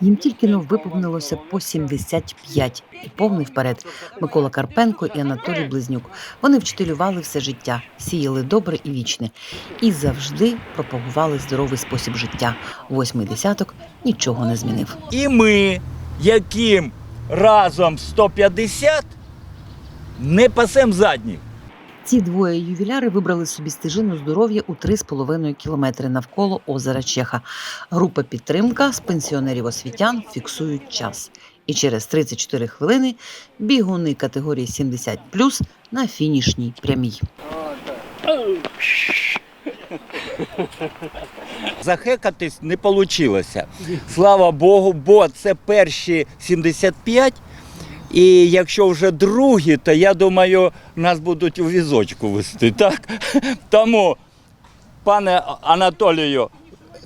Їм тільки но виповнилося по 75 і повний вперед. Микола Карпенко і Анатолій Близнюк. Вони вчителювали все життя, сіяли добре і вічне і завжди пропагували здоровий спосіб життя. Восьмий десяток нічого не змінив. І ми, яким разом 150, не пасем задніх. Ці двоє ювіляри вибрали собі стежину здоров'я у 3,5 кілометри навколо озера Чеха. Група підтримка з пенсіонерів освітян фіксують час. І через 34 хвилини бігуни категорії 70 на фінішній прямій. Захекатись не вийшло. Слава Богу, бо це перші 75. І якщо вже другі, то я думаю, нас будуть у візочку вести. Так? Тому, пане Анатолію,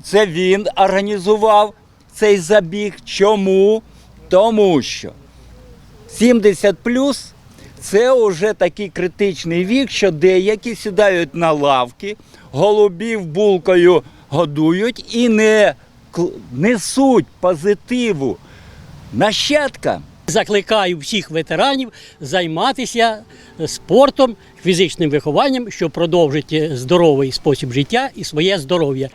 це він організував цей забіг. Чому? Тому що 70 плюс це вже такий критичний вік, що деякі сідають на лавки, голубів булкою годують і не несуть позитиву нащадкам. Закликаю всіх ветеранів займатися спортом, фізичним вихованням, щоб продовжити здоровий спосіб життя і своє здоров'я.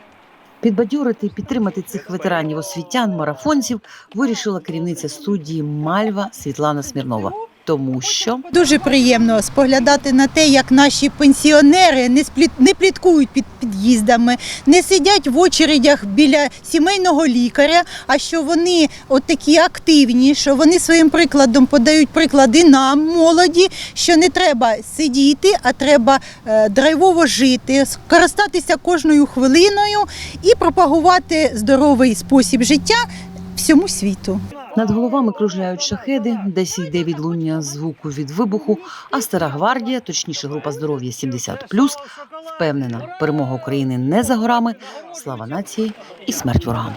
Підбадьорити і підтримати цих ветеранів освітян, марафонців вирішила керівниця студії Мальва Світлана Смірнова. Тому що Дуже приємно споглядати на те, як наші пенсіонери не спліт, не пліткують під під'їздами, не сидять в очередях біля сімейного лікаря, а що вони от такі активні, що вони своїм прикладом подають приклади нам, молоді, що не треба сидіти, а треба е, драйвово жити, скористатися кожною хвилиною і пропагувати здоровий спосіб життя всьому світу. над головами кружляють шахеди, десь йде відлуння звуку від вибуху. А стара гвардія, точніше група здоров'я 70+, впевнена, перемога України не за горами, слава нації і смерть ворогам.